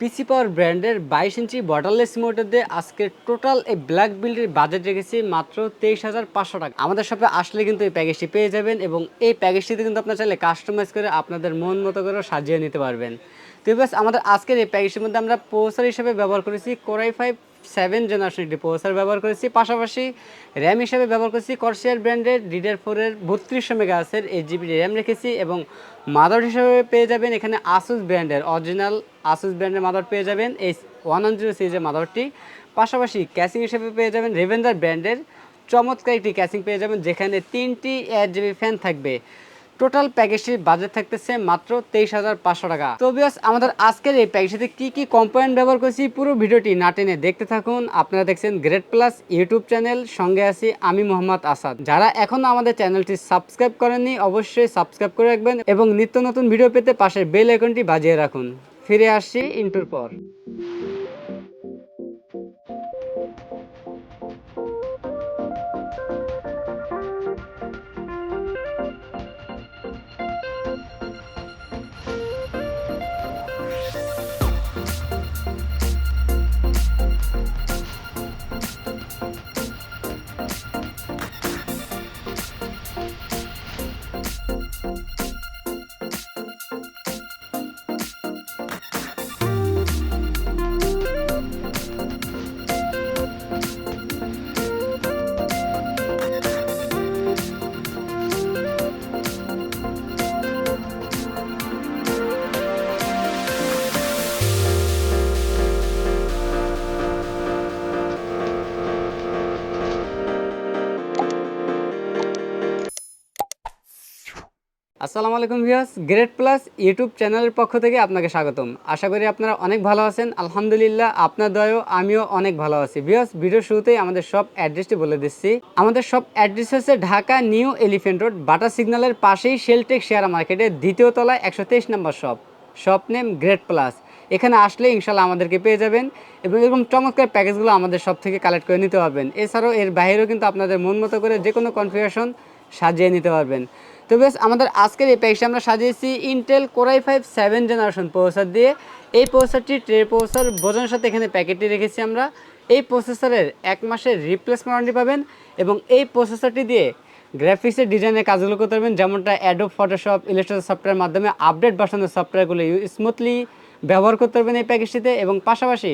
পিসি Power ব্র্যান্ডের বাইশ inch borderless motor দিয়ে আজকে টোটাল এই ব্ল্যাক বিল্ডের বাজেট রেখেছি মাত্র তেইশ হাজার পাঁচশো টাকা। আমাদের শপে আসলে কিন্তু এই প্যাকেজটি পেয়ে যাবেন এবং এই প্যাকেজটিতে কিন্তু আপনার চাইলে কাস্টমাইজ করে আপনাদের মন মতো করে সাজিয়ে নিতে পারবেন। তো আমাদের আজকের এই প্যাকেজটির মধ্যে আমরা পৌঁছার হিসেবে ব্যবহার করেছি কোরাই ফাইভ সেভেন জেনারেশন একটি প্রসার ব্যবহার করেছি। পাশাপাশি র্যাম হিসেবে ব্যবহার করেছি। কর্সিয়ার ব্র্যান্ডের ডিডার ফোরের বত্রিশশো মেগাহাসের এইট জিবি র্যাম রেখেছি এবং মাদার হিসেবে পেয়ে যাবেন এখানে আসুস ব্র্যান্ডের অরিজিনাল আসুস ব্র্যান্ডের মাদার পেয়ে যাবেন। এই ওয়ান ওয়ান জিরো সিরিজের মাদারটি পাশাপাশি ক্যাসিং হিসেবে পেয়ে যাবেন রেভেন্দার ব্র্যান্ডের চমৎকার একটি ক্যাসিং পেয়ে যাবেন যেখানে তিনটি এইট জিবি ফ্যান থাকবে। টোটাল প্যাকেজটির বাজেট থাকতেছে মাত্র তেইশ হাজার পাঁচশো টাকা। তো বিয়াস আমাদের আজকের এই প্যাকেজটিতে কি কি কম্পোনেন্ট ব্যবহার করেছি পুরো ভিডিওটি না টেনে দেখতে থাকুন। আপনারা দেখছেন গ্রেট প্লাস ইউটিউব চ্যানেল সঙ্গে আছি আমি মোহাম্মদ আসাদ। যারা এখনও আমাদের চ্যানেলটি সাবস্ক্রাইব করেননি, অবশ্যই সাবস্ক্রাইব করে রাখবেন এবং নিত্য নতুন ভিডিও পেতে পাশের বেল আইকনটি বাজিয়ে রাখুন। ফিরে আসছি ইন্টুর পর। আসসালামু আলাইকুম ভিউয়ার্স গ্রেট প্লাস ইউটিউব চ্যানেলের পক্ষ থেকে আপনাকে স্বাগতম। আশা করি আপনারা অনেক ভালো আছেন। আলহামদুলিল্লাহ, আপনার দয়াও, আমিও অনেক ভালো আছি। ভিউয়ার্স ভিডিও শুরুতেই আমাদের সব অ্যাড্রেসটি বলে দিচ্ছি। আমাদের সব অ্যাড্রেস হচ্ছে Dhaka New Elephant Road, Bata সিগন্যালের পাশেই শেলটেক শেয়ার মার্কেটের দ্বিতীয় তলায় একশো তেইশ নম্বর shop shop name Great Plus এখানে আসলে ইনশাল্লাহ আমাদেরকে পেয়ে যাবেন এবং এরকম চমৎকার প্যাকেজগুলো আমাদের সব থেকে কালেক্ট করে নিতে পারবেন এছাড়াও এর বাইরেও কিন্তু আপনাদের মন মতো করে যে কোনো কনফিগারেশন সাজিয়ে নিতে পারবেন। তো বেশ, আমাদের আজকের এই প্যাকেজটা আমরা সাজিয়েছি Intel core i five seven generation processor দিয়ে। এই প্রসেসরটি ট্রে প্রসেসর বোঝানোর সাথে এখানে প্যাকেটটি রেখেছি আমরা। এই প্রসেসরের এক মাসের রিপ্লেসমেন্ট ওয়ারেন্টি পাবেন এবং এই প্রসেসরটি দিয়ে গ্রাফিক্সের ডিজাইনের কাজগুলো করতে পারবেন। যেমনটা অ্যাডোব ফটোশপ ইলাস্ট্রেটর সফটওয়্যার মাধ্যমে আপডেট বাসানোর সফটওয়্যারগুলো স্মুথলি ব্যবহার করতে পারবেন এই প্যাকেজটিতে এবং পাশাপাশি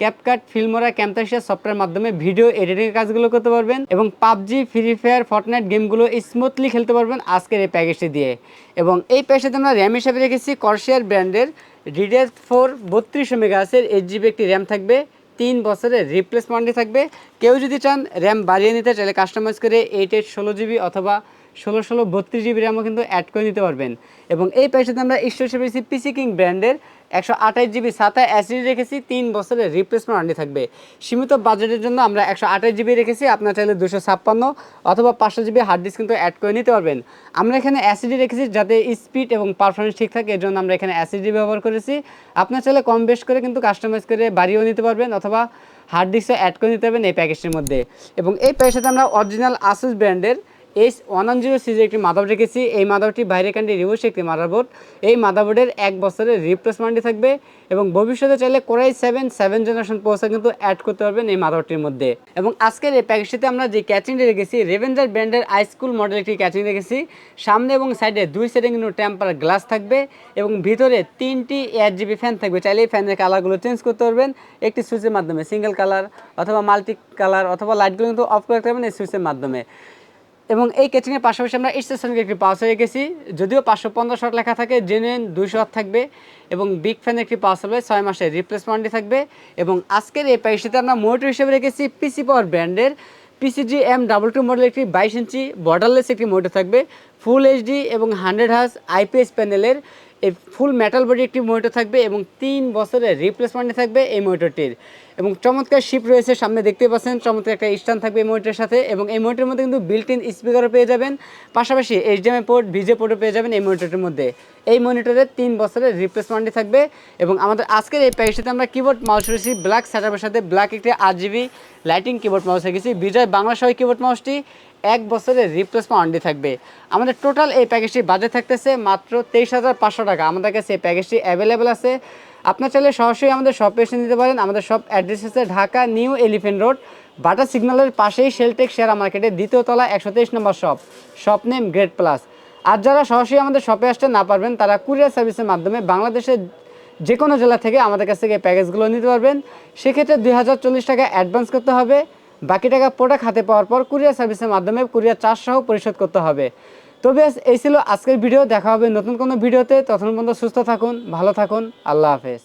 ক্যাপকাট ফিল্মোরা ক্যামতাসিয়া সফটওয়্যার মাধ্যমে ভিডিও এডিটিংয়ের কাজগুলো করতে পারবেন এবং পাবজি ফ্রি ফায়ার ফর্টনাইট গেমগুলো স্মুথলি খেলতে পারবেন আজকের এই প্যাকেজটি দিয়ে। এবং এই প্যাকেজটিতে আমরা র্যাম হিসাবে রেখেছি কর্সিয়ার ব্র্যান্ডের ডিডিএস ফোর বত্রিশশো মেগাহাসের এইট জিবি একটি র্যাম থাকবে, তিন বছরের রিপ্লেসমেন্টই থাকবে। কেউ যদি চান র্যাম বাড়িয়ে নিতে, চাইলে কাস্টমাইজ করে এইট এইট ষোলো জিবি অথবা ষোলো ষোলো বত্রিশ জিবি র্যামও কিন্তু অ্যাড করে নিতে পারবেন। এবং এই প্যাকেজটাতে আমরা স্টোর হিসেবে রেখেছি পিসি কিং ব্র্যান্ডের একশো আঠাশ জিবি সাতা অ্যাসিড রেখেছি, তিন বছরের রিপ্লেসমেন্ট ওয়ারেন্টি থাকবে। সীমিত বাজেটের জন্য আমরা একশো আঠাশ জিবি রেখেছি, আপনার চাইলে দুশো ছাপ্পান্ন অথবা পাঁচশো জিবি হার্ড ডিস্ক কিন্তু অ্যাড করে নিতে পারবেন। আমরা এখানে অ্যাসিডি রেখেছি যাতে স্পিড এবং পারফরমেন্স ঠিক থাকে, এর জন্য আমরা এখানে অ্যাসিডি ব্যবহার করেছি। আপনার চাইলে কম বেশ করে কিন্তু কাস্টমাইজ করে বাড়িয়েও নিতে পারবেন অথবা হার্ড ডিস্কও অ্যাড করে নিতে পারবেন এই প্যাকেজটির মধ্যে। এবং এই প্যাকেজটাতে আমরা অরিজিনাল আসুস ব্র্যান্ডের এইচ ওয়ান ওয়ান জিরো সিজের একটি মাদারবোর্ড রেখেছি। এই মাদারবোর্ডটি বাইরে কান্ডি রিভোস একটি মাদাবোর্ড এই মাদাবোর্ডের এক বছরের রিপ্লেসমেন্টই থাকবে এবং ভবিষ্যতে চাইলে core i seven seven generation পোসা কিন্তু অ্যাড করতে পারবেন এই মাদারবোর্ডটির মধ্যে। এবং আজকের এই প্যাকেজটিতে আমরা যে ক্যাচিংটি রেখেছি রেভেঞ্জার ব্র্যান্ডের আইস্কুল মডেল একটি ক্যাচিং রেখেছি। সামনে এবং সাইডে দুই সাইডে কিন্তু টেম্পার গ্লাস থাকবে এবং ভিতরে তিনটি এইট জিবি ফ্যান থাকবে। চাইলে এই ফ্যানের কালারগুলো চেঞ্জ করতে পারবেন। একটি সুইচের মাধ্যমে সিঙ্গেল কালার অথবা মাল্টি কালার অথবা লাইটগুলো কিন্তু অফ করে রাখতে পারবেন এই সুইচের মাধ্যমে। এবং এই কেচিংয়ের পাশাপাশি আমরা স্টেশনকে একটি পাস হয়ে গেছি। যদিও পাঁচশো পঞ্চাশ শট লেখা থাকে জেনুইন দুইশো শট থাকবে এবং বিগ ফ্যানের একটি পাস হবে, ছয় মাসের রিপ্লেসমেন্টই থাকবে এবং আজকের এই প্যাকেজটিতে আমরা মোটর হিসেবে রেখেছি পিসি পাওয়ার ব্র্যান্ডের P C G M double two model একটি বাইশ ইঞ্চি বর্ডারলেস একটি মোটর থাকবে ফুল এইচডি এবং হান্ড্রেড হাস আইপিএস প্যানেলের এই ফুল মেটাল বডি একটি মোটর থাকবে এবং তিন বছরের রিপ্লেসমেন্টে থাকবে এই মোটরটির এবং চমৎকার শিপ রয়েছে, সামনে দেখতে পাচ্ছেন, চমৎকার একটা স্ট্যান্ড থাকবে এই মোটরের সাথে এবং এই মোটরের মধ্যে কিন্তু বিল্ট ইন স্পিকারও পেয়ে যাবেন। পাশাপাশি এইচডিএমআই পোর্ট ভিজে পোর্টও পেয়ে যাবেন এই মনিটরের মধ্যে। এই মনিটরের তিন বছরের রিপ্লেসমেন্টই থাকবে এবং আমাদের আজকের এই প্যাকেজটিতে আমরা কিবোর্ড মাউস রয়েছি ব্ল্যাক সেটআপের সাথে ব্ল্যাক একটি আট জিবি লাইটিং কিবোর্ড মাউস রেখেছি বিজয় বাংলা সহ কিবোর্ড মাউসটি এক বছরের রিপ্লেসমেন্ট অনলি থাকবে। আমাদের টোটাল এই প্যাকেজটি বাজেট থাকতেছে মাত্র তেইশ হাজার পাঁচশো টাকা। আমাদের কাছে এই প্যাকেজটি অ্যাভেলেবেল আছে। আপনার চাইলে সরাসরি আমাদের শপে এসে নিতে পারেন। আমাদের শপ অ্যাড্রেস হচ্ছে Dhaka New Elephant Road, Bata সিগন্যালের পাশেই শেলটেক শেয়ার মার্কেটের দ্বিতীয় তলা একশো তেইশ নম্বর shop shop name Great Plus আর যারা সরাসরি আমাদের শপে আসতে না পারবেন, তারা কুরিয়ার সার্ভিসের মাধ্যমে বাংলাদেশের যে কোনো জেলা থেকে আমাদের কাছ থেকে প্যাকেজগুলো নিতে পারবেন। সেক্ষেত্রে দুই হাজার চল্লিশ টাকা অ্যাডভান্স করতে হবে। বাকি টাকা প্রোডাক্ট হাতে পাওয়ার পর কুরিয়ার সার্ভিসের মাধ্যমে কুরিয়ার চার্জ সহ পরিশোধ করতে হবে। তো এই ছিল আজকের ভিডিও দেখা হবে নতুন কোনো ভিডিওতে তখন পর্যন্ত সুস্থ থাকুন, ভালো থাকুন, আল্লাহ হাফেজ।